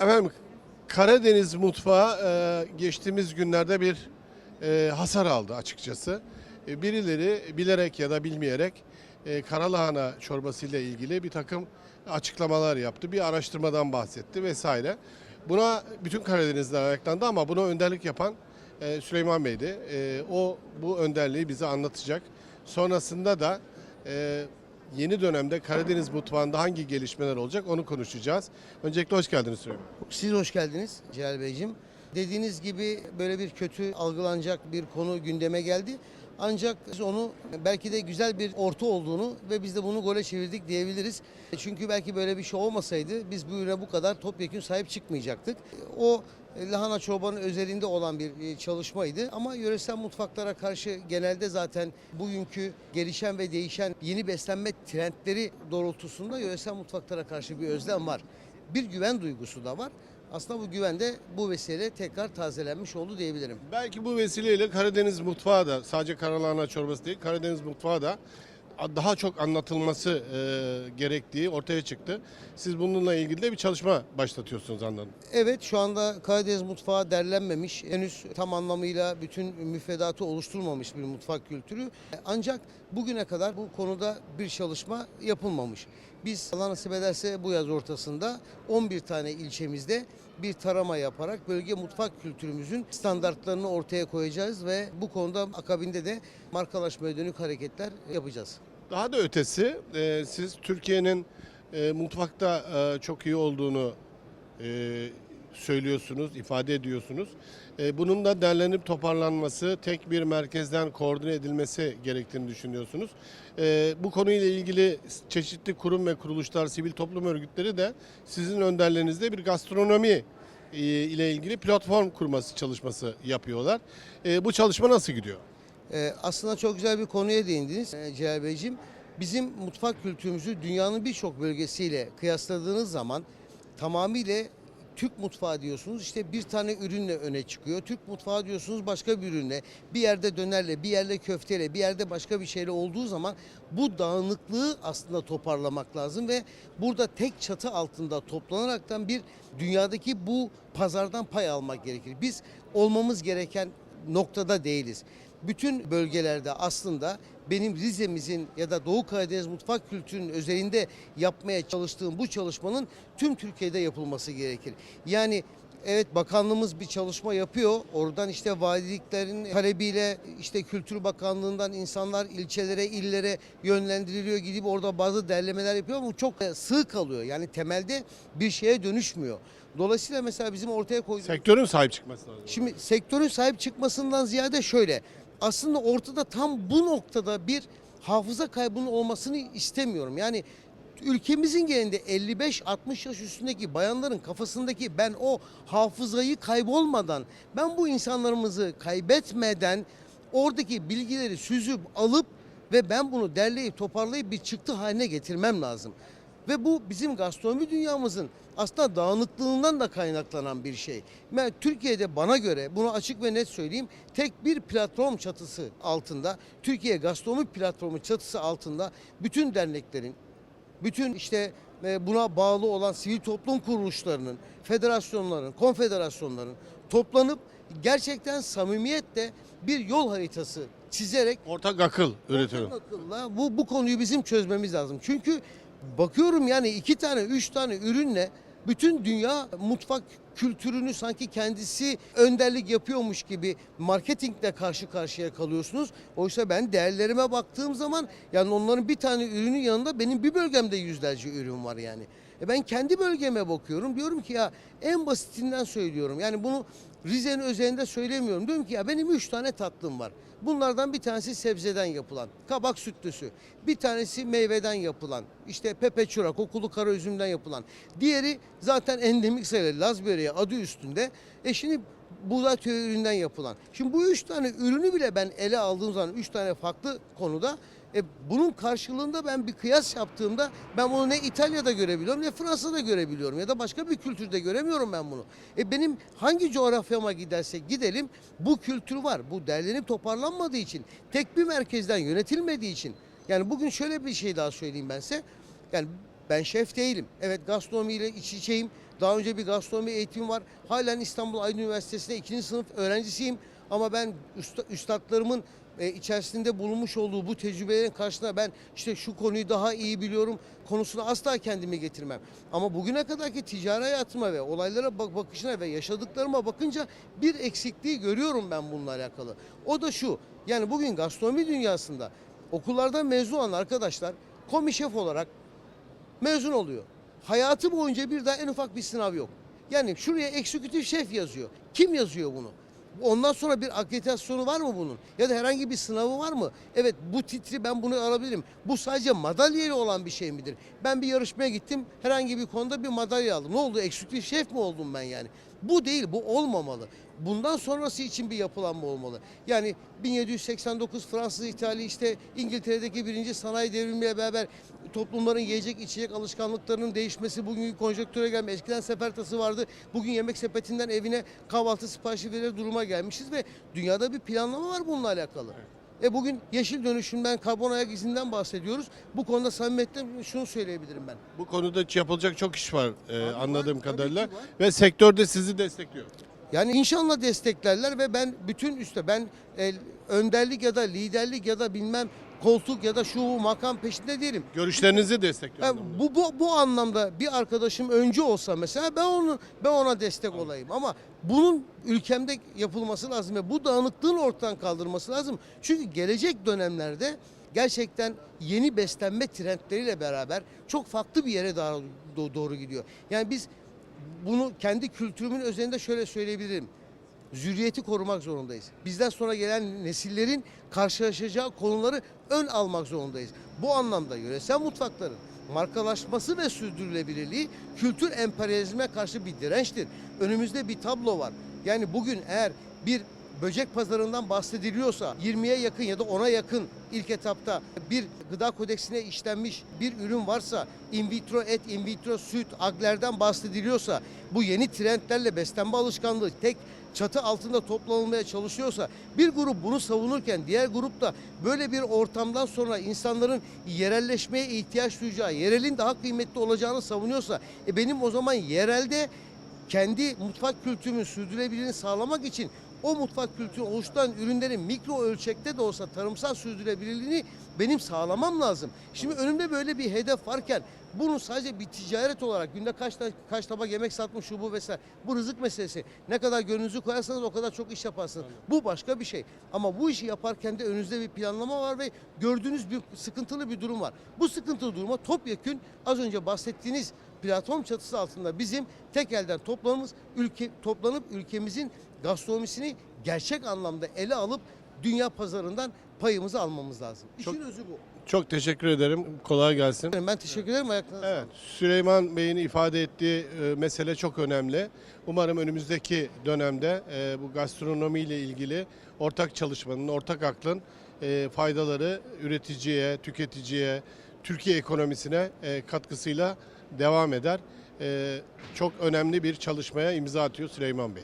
Efendim Karadeniz mutfağı e, geçtiğimiz günlerde bir e, hasar aldı açıkçası. E, birileri bilerek ya da bilmeyerek e, karalahana çorbası ilgili bir takım açıklamalar yaptı. Bir araştırmadan bahsetti vesaire. Buna bütün Karadenizler ayaklandı ama buna önderlik yapan Süleyman Bey'di. O bu önderliği bize anlatacak. Sonrasında da yeni dönemde Karadeniz mutfağında hangi gelişmeler olacak onu konuşacağız. Öncelikle hoş geldiniz Süleyman. Siz hoş geldiniz Celal Beyciğim. Dediğiniz gibi böyle bir kötü algılanacak bir konu gündeme geldi. Ancak biz onu belki de güzel bir orta olduğunu ve biz de bunu gole çevirdik diyebiliriz. Çünkü belki böyle bir şey olmasaydı biz bu ürüne bu kadar topyekun sahip çıkmayacaktık. O lahana çorbanın özelinde olan bir e, çalışmaydı. Ama yöresel mutfaklara karşı genelde zaten bugünkü gelişen ve değişen yeni beslenme trendleri doğrultusunda yöresel mutfaklara karşı bir özlem var. Bir güven duygusu da var. Aslında bu güven de bu vesileyle tekrar tazelenmiş oldu diyebilirim. Belki bu vesileyle Karadeniz mutfağı da sadece karalahana çorbası değil Karadeniz mutfağı da daha çok anlatılması e, gerektiği ortaya çıktı. Siz bununla ilgili de bir çalışma başlatıyorsunuz anladım. Evet şu anda Karadeniz mutfağı derlenmemiş. Henüz tam anlamıyla bütün müfredatı oluşturmamış bir mutfak kültürü. Ancak bugüne kadar bu konuda bir çalışma yapılmamış. Biz Allah nasip ederse bu yaz ortasında 11 tane ilçemizde bir tarama yaparak bölge mutfak kültürümüzün standartlarını ortaya koyacağız ve bu konuda akabinde de markalaşmaya dönük hareketler yapacağız. Daha da ötesi e, siz Türkiye'nin e, mutfakta e, çok iyi olduğunu e, söylüyorsunuz, ifade ediyorsunuz. E, bunun da derlenip toparlanması, tek bir merkezden koordine edilmesi gerektiğini düşünüyorsunuz. E, bu konuyla ilgili çeşitli kurum ve kuruluşlar, sivil toplum örgütleri de sizin önderlerinizde bir gastronomi e, ile ilgili platform kurması çalışması yapıyorlar. Bu çalışma nasıl gidiyor? Aslında çok güzel bir konuya değindiniz Celal Beyciğim. Bizim mutfak kültürümüzü dünyanın birçok bölgesiyle kıyasladığınız zaman tamamıyla Türk mutfağı diyorsunuz işte bir tane ürünle öne çıkıyor. Türk mutfağı diyorsunuz başka bir ürünle. Bir yerde dönerle, bir yerde köfteyle, bir yerde başka bir şeyle olduğu zaman bu dağınıklığı aslında toparlamak lazım ve burada tek çatı altında toplanaraktan bir dünyadaki bu pazardan pay almak gerekir. Biz olmamız gereken noktada değiliz. Bütün bölgelerde aslında benim Rize'mizin ya da Doğu Karadeniz mutfak kültürünün özelinde yapmaya çalıştığım bu çalışmanın tüm Türkiye'de yapılması gerekir. Yani evet bakanlığımız bir çalışma yapıyor. Oradan işte valiliklerin talebiyle işte Kültür Bakanlığı'ndan insanlar ilçelere, illere yönlendiriliyor. Gidip orada bazı derlemeler yapıyor ama bu çok sığ kalıyor. Yani temelde bir şeye dönüşmüyor. Dolayısıyla mesela bizim ortaya koyduğumuz... Sektörün sahip çıkması lazım. Şimdi sektörün sahip çıkmasından ziyade şöyle. Aslında ortada tam bu noktada bir hafıza kaybının olmasını istemiyorum. Yani ülkemizin genelinde 55-60 yaş üstündeki bayanların kafasındaki ben o hafızayı kaybolmadan, ben bu insanlarımızı kaybetmeden oradaki bilgileri süzüp alıp ve ben bunu derleyip toparlayıp bir çıktı haline getirmem lazım. Ve bu bizim gastronomi dünyamızın aslında dağınıklığından da kaynaklanan bir şey. Ben Türkiye'de bana göre bunu açık ve net söyleyeyim tek bir platform çatısı altında Türkiye Gastronomi Platformu çatısı altında bütün derneklerin bütün işte e, buna bağlı olan sivil toplum kuruluşlarının, federasyonların, konfederasyonların toplanıp gerçekten samimiyetle bir yol haritası çizerek Ortak akıl üretiyorum. Ortak akılla bu, bu konuyu bizim çözmemiz lazım. Çünkü bakıyorum yani iki tane, üç tane ürünle bütün dünya mutfak kültürünü sanki kendisi önderlik yapıyormuş gibi marketingle karşı karşıya kalıyorsunuz. Oysa ben değerlerime baktığım zaman yani onların bir tane ürünün yanında benim bir bölgemde yüzlerce ürün var yani. E ben kendi bölgeme bakıyorum. Diyorum ki ya en basitinden söylüyorum. Yani bunu Rize'nin özelinde söylemiyorum. Diyorum ki ya benim üç tane tatlım var. Bunlardan bir tanesi sebzeden yapılan kabak sütlüsü. Bir tanesi meyveden yapılan işte pepe çura kokulu kara üzümden yapılan. Diğeri zaten endemik sayılır Laz böreği adı üstünde. E şimdi buğday tüyü üründen yapılan. Şimdi bu üç tane ürünü bile ben ele aldığım zaman üç tane farklı konuda e, bunun karşılığında ben bir kıyas yaptığımda ben bunu ne İtalya'da görebiliyorum ne Fransa'da görebiliyorum ya da başka bir kültürde göremiyorum ben bunu. E benim hangi coğrafyama gidersek gidelim bu kültür var. Bu derlenip toparlanmadığı için tek bir merkezden yönetilmediği için yani bugün şöyle bir şey daha söyleyeyim ben size. Yani Ben şef değilim. Evet gastronomi ile iç içeyim. Daha önce bir gastronomi eğitimim var. Halen İstanbul Aydın Üniversitesi'nde ikinci sınıf öğrencisiyim. Ama ben üsta, üstadlarımın e, içerisinde bulunmuş olduğu bu tecrübelerin karşısında ben işte şu konuyu daha iyi biliyorum konusuna asla kendimi getirmem. Ama bugüne kadarki ticari hayatıma ve olaylara bak bakışına ve yaşadıklarıma bakınca bir eksikliği görüyorum ben bununla alakalı. O da şu. Yani bugün gastronomi dünyasında okullardan mezun olan arkadaşlar komi şef olarak mezun oluyor. Hayatı boyunca bir daha en ufak bir sınav yok. Yani şuraya eksekutif şef yazıyor. Kim yazıyor bunu? Ondan sonra bir akreditasyonu var mı bunun? Ya da herhangi bir sınavı var mı? Evet bu titri ben bunu alabilirim. Bu sadece madalyayla olan bir şey midir? Ben bir yarışmaya gittim. Herhangi bir konuda bir madalya aldım. Ne oldu? Eksekutif şef mi oldum ben yani? Bu değil, bu olmamalı. Bundan sonrası için bir yapılanma olmalı. Yani 1789 Fransız ihtilali işte İngiltere'deki birinci sanayi devrimiyle beraber toplumların yiyecek içecek alışkanlıklarının değişmesi bugünkü konjonktüre gelme. Eskiden sefertası vardı. Bugün yemek sepetinden evine kahvaltı siparişi verir duruma gelmişiz ve dünyada bir planlama var bununla alakalı. E bugün yeşil dönüşümden, karbon ayak izinden bahsediyoruz. Bu konuda samimiyetle şunu söyleyebilirim ben. Bu konuda yapılacak çok iş var e, var, anladığım tabii kadarıyla var. ve sektör de sizi destekliyor. Yani inşallah desteklerler ve ben bütün üstte ben e, önderlik ya da liderlik ya da bilmem koltuk ya da şu makam peşinde değilim. Görüşlerinizi destekliyor. Yani bu, bu bu anlamda bir arkadaşım öncü olsa mesela ben onu ben ona destek olayım ama bunun ülkemde yapılması lazım ve bu dağınıklığın ortadan kaldırılması lazım. Çünkü gelecek dönemlerde gerçekten yeni beslenme trendleriyle beraber çok farklı bir yere doğru, doğru gidiyor. Yani biz bunu kendi kültürümün özelinde şöyle söyleyebilirim. Zürriyeti korumak zorundayız. Bizden sonra gelen nesillerin karşılaşacağı konuları ön almak zorundayız. Bu anlamda yöresel mutfakların markalaşması ve sürdürülebilirliği kültür emperyalizme karşı bir dirençtir. Önümüzde bir tablo var. Yani bugün eğer bir böcek pazarından bahsediliyorsa 20'ye yakın ya da 10'a yakın ilk etapta bir gıda kodeksine işlenmiş bir ürün varsa in vitro et, in vitro süt, aglerden bahsediliyorsa bu yeni trendlerle beslenme alışkanlığı tek çatı altında toplanılmaya çalışıyorsa bir grup bunu savunurken diğer grup da böyle bir ortamdan sonra insanların yerelleşmeye ihtiyaç duyacağı, yerelin daha kıymetli olacağını savunuyorsa e benim o zaman yerelde kendi mutfak kültürümün sürdürülebilirliğini sağlamak için o mutfak kültürü oluşturan ürünlerin mikro ölçekte de olsa tarımsal sürdürülebilirliğini benim sağlamam lazım. Şimdi önümde böyle bir hedef varken bunu sadece bir ticaret olarak günde kaç kaç tabak yemek satmış şu bu vesaire bu rızık meselesi. Ne kadar gönlünüzü koyarsanız o kadar çok iş yaparsınız. Bu başka bir şey. Ama bu işi yaparken de önünüzde bir planlama var ve gördüğünüz bir sıkıntılı bir durum var. Bu sıkıntılı duruma topyekün az önce bahsettiğiniz platform çatısı altında bizim tek elden toplamamız ülke toplanıp ülkemizin gastronomisini gerçek anlamda ele alıp dünya pazarından payımızı almamız lazım. İşin Çok- özü bu. Çok teşekkür ederim. Kolay gelsin. Ben teşekkür ederim ayaklarınıza Evet, Süleyman Bey'in ifade ettiği e, mesele çok önemli. Umarım önümüzdeki dönemde e, bu gastronomi ile ilgili ortak çalışmanın, ortak aklın e, faydaları üreticiye, tüketiciye, Türkiye ekonomisine e, katkısıyla devam eder. E, çok önemli bir çalışmaya imza atıyor Süleyman Bey.